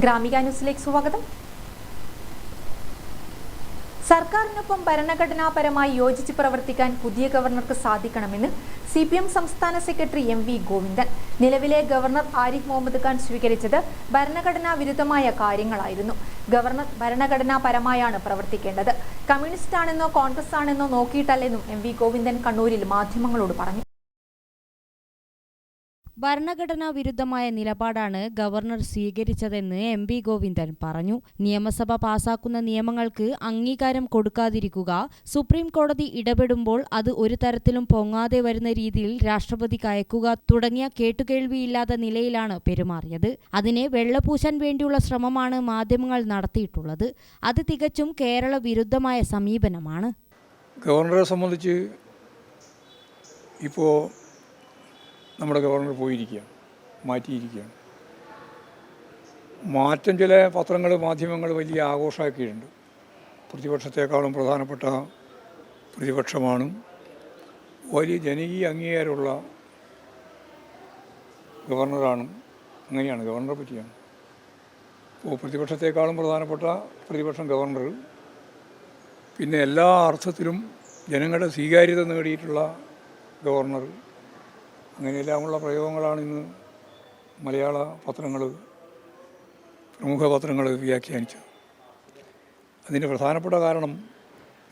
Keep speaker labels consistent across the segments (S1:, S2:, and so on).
S1: ഗ്രാമിക ന്യൂസിലേക്ക് സ്വാഗതം. സർക്കാരിനൊപ്പം ഭരണഘടനാപരമായി യോജിച്ച് പ്രവർത്തിക്കാൻ പുതിയ ഗവർണർക്ക് സാധിക്കണമെന്ന് സി പി എം സംസ്ഥാന സെക്രട്ടറി എം വി ഗോവിന്ദൻ. നിലവിലെ ഗവർണർ ആരിഫ് മുഹമ്മദ് ഖാൻ സ്വീകരിച്ചത് ഭരണഘടനാ വിരുദ്ധമായ കാര്യങ്ങളായിരുന്നു. ഗവർണർ ഭരണഘടനാപരമായാണ് പ്രവർത്തിക്കേണ്ടത്. കമ്മ്യൂണിസ്റ്റ് ആണെന്നോ കോൺഗ്രസ് ആണെന്നോ നോക്കിയിട്ടല്ലെന്നും എം വി ഗോവിന്ദൻ കണ്ണൂരിൽ മാധ്യമങ്ങളോട് പറഞ്ഞു.
S2: ഭരണഘടനാ വിരുദ്ധമായ നിലപാടാണ് ഗവർണർ സ്വീകരിച്ചതെന്ന് എം പി ഗോവിന്ദൻ പറഞ്ഞു. നിയമസഭ പാസാക്കുന്ന നിയമങ്ങൾക്ക് അംഗീകാരം കൊടുക്കാതിരിക്കുക സുപ്രീം കോടതി ഇടപെടുമ്പോൾ അത് ഒരു തരത്തിലും പൊങ്ങാതെ വരുന്ന രീതിയിൽ രാഷ്ട്രപതിക്ക് കയക്കുക തുടങ്ങിയ കേട്ടുകേൾവിയില്ലാത്ത നിലയിലാണ് പെരുമാറിയത്. അതിനെ വെള്ളപൂശാൻ വേണ്ടിയുള്ള ശ്രമമാണ് മാധ്യമങ്ങൾ നടത്തിയിട്ടുള്ളത്. അത് തികച്ചും കേരള വിരുദ്ധമായ സമീപനമാണ്.
S3: ഗവർണറെ സംബന്ധിച്ച് ഇപ്പോൾ നമ്മുടെ ഗവർണർ പോയിരിക്കുകയാണ് മാറ്റിയിരിക്കുകയാണ്. മാറ്റം ചില പത്രങ്ങൾ മാധ്യമങ്ങൾ വലിയ ആഘോഷമാക്കിയിട്ടുണ്ട്. പ്രതിപക്ഷത്തെക്കാളും പ്രധാനപ്പെട്ട പ്രതിപക്ഷമാണ്. വലിയ ജനകീയ അംഗീകാരമുള്ള ഗവർണറാണ് അങ്ങനെയാണ് ഗവർണറെ പറ്റിയാണ്. അപ്പോൾ പ്രതിപക്ഷത്തെക്കാളും പ്രധാനപ്പെട്ട പ്രതിപക്ഷം ഗവർണർ. പിന്നെ എല്ലാ അർത്ഥത്തിലും ജനങ്ങളുടെ സ്വീകാര്യത നേടിയിട്ടുള്ള ഗവർണർ. അങ്ങനെയെല്ലാമുള്ള പ്രയോഗങ്ങളാണ് ഇന്ന് മലയാള പത്രങ്ങൾ പ്രമുഖ പത്രങ്ങൾ വ്യാഖ്യാനിച്ചത്. അതിന്റെ പ്രധാനപ്പെട്ട കാരണം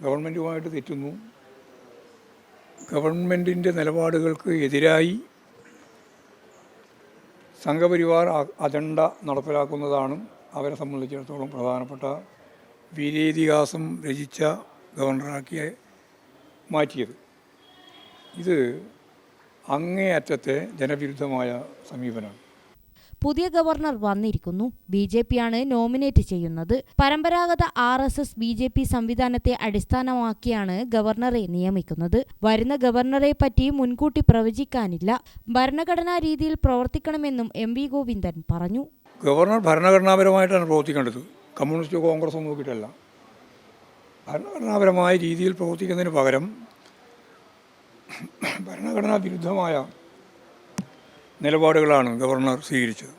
S3: ഗവൺമെന്റുമായിട്ട് തെറ്റുന്നു. ഗവൺമെന്റിന്റെ നിലപാടുകൾക്ക് എതിരായി സംഘപരിവാർ അജണ്ട നടപ്പിലാക്കുന്നതാണ് അവരെ സംബന്ധിച്ചിടത്തോളം പ്രധാനപ്പെട്ട വീരേതിഹാസം രചിച്ച ഗവർണറാക്കിയെ മാറ്റിയത്. ഇത് അങ്ങേയറ്റത്തെ ജനവിരുദ്ധമായ സമീപനമാണ്
S2: പുതിയ ഗവർണർ വന്നിരിക്കുന്നു. ബി ജെ പിയാണ് നോമിനേറ്റ് ചെയ്യുന്നത്. പരമ്പരാഗത R S S B J P സംവിധാനത്തെ അടിസ്ഥാനമാക്കിയാണ് ഗവർണറെ നിയമിക്കുന്നത്. വരുന്ന ഗവർണറെ പറ്റി മുൻകൂട്ടി പ്രവചിക്കാനില്ല. ഭരണഘടനാ രീതിയിൽ പ്രവർത്തിക്കണമെന്നും എം വി ഗോവിന്ദൻ പറഞ്ഞു.
S3: ഗവർണർ ഭരണഘടനാപരമായിട്ടാണ് പ്രവർത്തിക്കേണ്ടത്. കമ്മ്യൂണിസ്റ്റ് കോൺഗ്രസ് നോക്കിയിട്ടല്ല. ഭരണഘടനാപരമായ രീതിയിൽ പ്രവർത്തിക്കുന്നതിന് പകരം ഭരണഘടനാ വിരുദ്ധമായ നിലപാടുകളാണ് ഗവർണർ സ്വീകരിച്ചത്.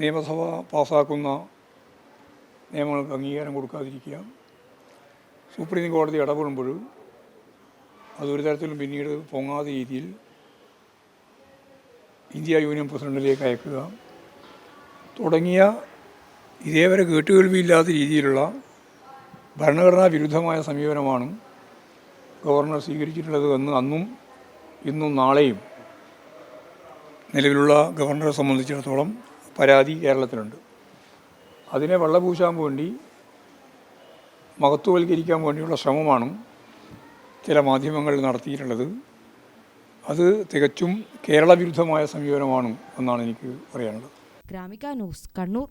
S3: നിയമസഭ പാസാക്കുന്ന നിയമങ്ങൾക്ക് അംഗീകാരം കൊടുക്കാതിരിക്കുക. സുപ്രീം കോടതി ഇടപെടുമ്പോൾ അതൊരു തരത്തിലും പിന്നീട് പൊങ്ങാത്ത രീതിയിൽ ഇന്ത്യ യൂണിയൻ പ്രസിഡന്റിലേക്ക് അയക്കുക. തുടങ്ങിയ ഇതേവരെ കേട്ടുകേൾവിയില്ലാത്ത രീതിയിലുള്ള ഭരണഘടനാ വിരുദ്ധമായ സമീപനമാണ് ഗവർണർ സ്വീകരിച്ചിട്ടുള്ളത് എന്ന് അന്നും ഇന്നും നാളെയും നിലവിലുള്ള ഗവർണറെ സംബന്ധിച്ചിടത്തോളം പരാതി കേരളത്തിലുണ്ട്. അതിനെ വെള്ളപൂശാൻ വേണ്ടി മഹത്വവൽക്കരിക്കാൻ വേണ്ടിയുള്ള ശ്രമമാണ് ചില മാധ്യമങ്ങൾ നടത്തിയിട്ടുള്ളത്. അത് തികച്ചും കേരള വിരുദ്ധമായ സമീപനമാണ് എന്നാണ് എനിക്ക് പറയാനുള്ളത്.
S2: ഗ്രാമിക ന്യൂസ് കണ്ണൂർ.